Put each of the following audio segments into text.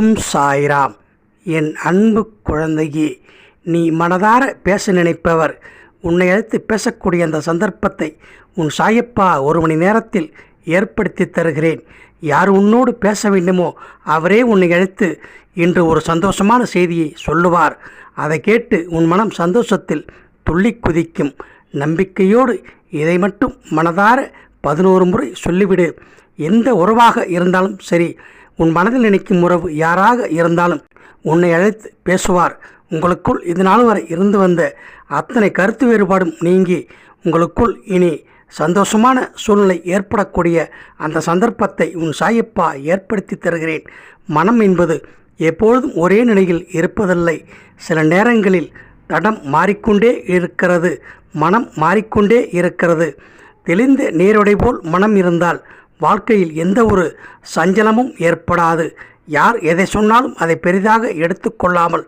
ஓம் சாய்ராம். என் அன்பு குழந்தையே நீ மனதார பேச நினைப்பவர். உன்னை அழைத்து பேசக்கூடிய அந்த சந்தர்ப்பத்தை உன் சாயப்பா ஒரு மணி நேரத்தில் ஏற்படுத்தி தருகிறேன். யார் உன்னோடு பேச வேண்டுமோ அவரே உன்னை அழைத்து இன்று ஒரு சந்தோஷமான செய்தியை சொல்லுவார். அதை கேட்டு உன் மனம் சந்தோஷத்தில் துள்ளி குதிக்கும். நம்பிக்கையோடு இதை மட்டும் மனதார பதினோரு முறை சொல்லிவிடு. எந்த உறவாக இருந்தாலும் சரி உன் மனதில் நினைக்கும் உறவு யாராக இருந்தாலும் உன்னை அழைத்து பேசுவார். உங்களுக்குள் இது நாள் வரை இருந்து வந்த அத்தனை கருத்து வேறுபாடும் நீங்கி உங்களுக்குள் இனி சந்தோஷமான சூழ்நிலை ஏற்படக்கூடிய அந்த சந்தர்ப்பத்தை உன் சாயப்பா ஏற்படுத்தி தருகிறேன். மனம் என்பது எப்பொழுதும் ஒரே நிலையில் இருப்பதில்லை. சில நேரங்களில் தடம் மாறிக்கொண்டே இருக்கிறது. மனம் மாறிக்கொண்டே இருக்கிறது. தெளிந்த நீரோடை போல் மனம் இருந்தால் வாழ்க்கையில் எந்த ஒரு சஞ்சலமும் ஏற்படாது. யார் எதை சொன்னாலும் அதை பெரிதாக எடுத்துக்கொள்ளாமல்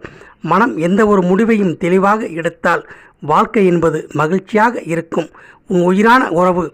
மனம் எந்த ஒரு முடிவையும் தெளிவாக எடுத்தால் வாழ்க்கை என்பது மகிழ்ச்சியாக இருக்கும். உன் உயிரான உறவு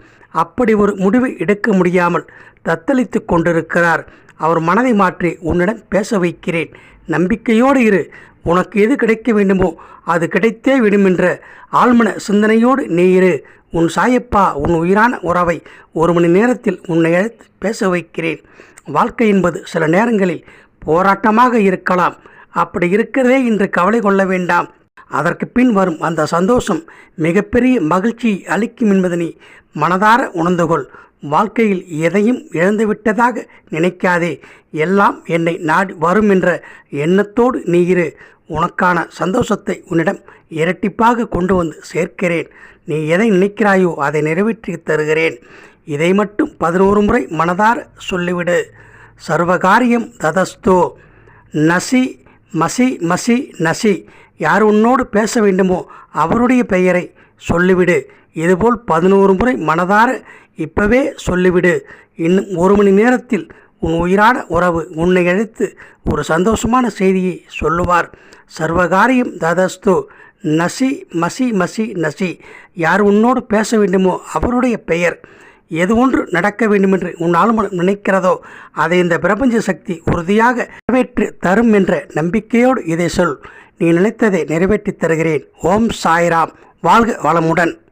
அப்படி ஒரு முடிவை எடுக்க முடியாமல் தத்தளித்து கொண்டிருக்கிறார். அவர் மனதை மாற்றி உன்னிடம் பேச வைக்கிறேன். நம்பிக்கையோடு இரு. உனக்கு எது கிடைக்க வேண்டுமோ அது கிடைத்தே விடுமென்ற ஆழ்மன சிந்தனையோடு நீ இரு. உன் சாயப்பா உன் உயிரான உறவை ஒரு மணி நேரத்தில் உன்னை அழைத்து பேச வைக்கிறேன். வாழ்க்கை என்பது சில நேரங்களில் போராட்டமாக இருக்கலாம். அப்படி இருக்கிறதே இன்று கவலை கொள்ள வேண்டாம். அதற்கு பின் வரும் அந்த சந்தோஷம் மிகப்பெரிய மகிழ்ச்சியை அளிக்கும் என்பதனை மனதார உணர்ந்துகொள். வாழ்க்கையில் எதையும் இழந்துவிட்டதாக நினைக்காதே. எல்லாம் என்னை நாடி வரும் என்ற எண்ணத்தோடு நீ இரு. உனக்கான சந்தோஷத்தை உன்னிடம் இரட்டிப்பாக கொண்டு வந்து சேர்க்கிறேன். நீ எதை நினைக்கிறாயோ அதை நிறைவேற்றி தருகிறேன். இதை மட்டும் பதினோரு முறை மனதார சொல்லிவிடு. சர்வகாரியம் ததஸ்தோ. நசி மசி மசி நசி. யார் உன்னோடு பேச வேண்டுமோ அவருடைய பெயரை சொல்லிவிடு. இதுபோல் பதினோரு முறை மனதார இப்பவே சொல்லிவிடு. இன்னும் ஒரு மணி நேரத்தில் உன் உயிரான உறவு உன்னை அழைத்து ஒரு சந்தோஷமான செய்தியை சொல்லுவார். சர்வகாரியம் ததஸ்து. நசி மசி மசி நசி. யார் உன்னோடு பேச வேண்டுமோ அவருடைய பெயர். எது ஒன்று நடக்க வேண்டுமென்று உன் நினைக்கிறதோ அதை இந்த பிரபஞ்ச சக்தி உறுதியாக நிறைவேற்றி தரும் என்ற நம்பிக்கையோடு இதை சொல். நீ நினைத்ததை நிறைவேற்றித் தருகிறேன். ஓம் சாய்ராம். வாழ்க வளமுடன்.